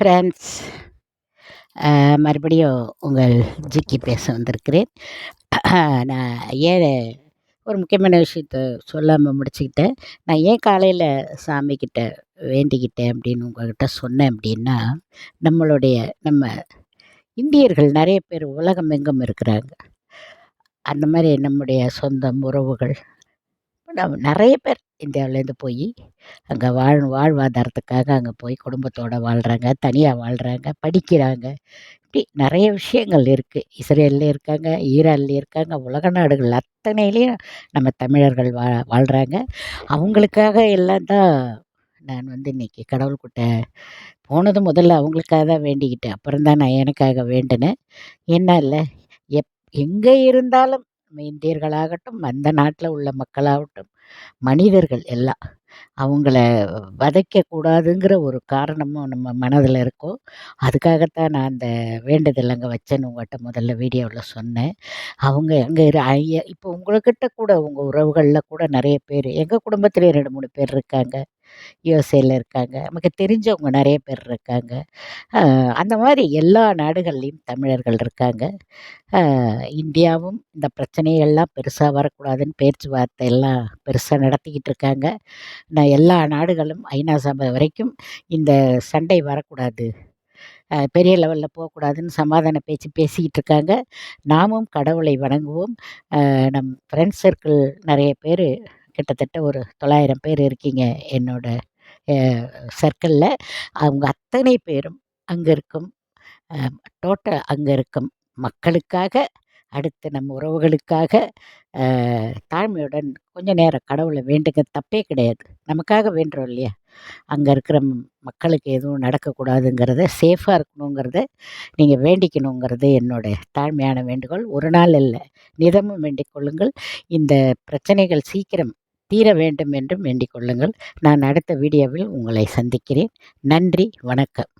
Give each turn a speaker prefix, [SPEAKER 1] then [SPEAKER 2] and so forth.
[SPEAKER 1] Friends மறுபடியும் உங்கள் ஜிக்கி பேச வந்திருக்கிறேன். நான் ஏன் ஒரு முக்கியமான விஷயத்த சொல்லாமல் முடிச்சுக்கிட்டேன். நான் ஏன் காலையில் சாமிக்கிட்ட வேண்டிக்கிட்டேன் அப்படின்னு உங்கள்கிட்ட சொன்னேன் அப்படின்னா நம்மளுடைய நம்ம இந்தியர்கள் நிறைய பேர் உலகம் எங்கும் இருக்கிறாங்க. அந்த மாதிரி நம்முடைய சொந்தம் உறவுகள் நிறைய பேர் இந்தியாவிலேருந்து போய் அங்கே வாழ் வாழ்வாதாரத்துக்காக அங்கே போய் குடும்பத்தோடு வாழ்கிறாங்க தனியாக வாழ்கிறாங்க படிக்கிறாங்க. இப்படி நிறைய விஷயங்கள் இருக்குது இஸ்ரேலில் இருக்காங்க ஈரான்லேயும் இருக்காங்க உலக நாடுகள் அத்தனையிலையும் நம்ம தமிழர்கள் வா வாழ்கிறாங்க அவங்களுக்காக எல்லாம் தான் நான் வந்து இன்றைக்கி கடவுள்கிட்ட போனது முதல்ல அவங்களுக்காக தான் வேண்டிக்கிட்டேன். அப்புறம் தான் நான் எனக்காக வேண்டினேன். என்ன இல்லை எப் எங்கே இருந்தாலும் நம்ம இந்தியர்களாகட்டும் அந்த நாட்டில் உள்ள மக்களாகட்டும் மனிதர்கள் எல்லாம் அவங்கள வதைக்கக்கூடாதுங்கிற ஒரு காரணமும் நம்ம மனதில் இருக்கும் அதுக்காகத்தான் நான் அந்த வேண்டுதல் அங்கே வச்சேன்னு உங்கள்கிட்ட முதல்ல வீடியோவில் சொன்னேன். அவங்க அங்கே இரு ஐயா இப்போ உங்கள்கிட்ட கூட உங்கள் உறவுகளில் கூட நிறைய பேர் எங்கள் குடும்பத்திலே ரெண்டு மூணு பேர் இருக்காங்க. யுஎஸ்ஏல இருக்காங்க. நமக்கு தெரிஞ்சவங்க நிறைய பேர் இருக்காங்க. அந்த மாதிரி எல்லா நாடுகள்லேயும் தமிழர்கள் இருக்காங்க. இந்தியாவும் இந்த பிரச்சனையெல்லாம் பெருசாக வரக்கூடாதுன்னு பேச்சுவார்த்தை எல்லாம் பெருசாக நடத்திக்கிட்டு இருக்காங்க. நான் எல்லா நாடுகளும் ஐநா சபை வரைக்கும் இந்த சண்டை வரக்கூடாது. பெரிய லெவலில் போகக்கூடாதுன்னு சமாதான பேச்சு பேசிக்கிட்டு இருக்காங்க. நாமும் கடவுளை வணங்குவோம். நம் ஃப்ரெண்ட்ஸ் சர்க்கிள் நிறைய பேர் கிட்டத்தட்ட ஒரு தொள்ளாயிரம் பேர் இருக்கீங்க என்னோட சர்க்கிளில் அவங்க அத்தனை பேரும் அங்கே இருக்கும் டோட்டல் அங்கே இருக்கும் மக்களுக்காக அடுத்து நம்ம உறவுகளுக்காக தாழ்மையுடன் கொஞ்ச நேரம் கடவுளை வேண்டுங்க தப்பே கிடையாது. நமக்காக வேண்டுறோம் இல்லையா? அங்கே இருக்கிற மக்களுக்கு எதுவும் நடக்கக்கூடாதுங்கிறத சேஃபாக இருக்கணுங்கிறத நீங்கள் வேண்டிக்கணுங்கிறது என்னோட தாழ்மையான வேண்டுகோள். ஒரு நாள் இல்லை நிதமும் வேண்டிக் கொள்ளுங்கள். இந்த பிரச்சனைகள் சீக்கிரம் தீர வேண்டும் என்றும் வேண்டிக் கொள்ளுங்கள். நான் அடுத்த வீடியோவில் உங்களை சந்திக்கிறேன். நன்றி வணக்கம்.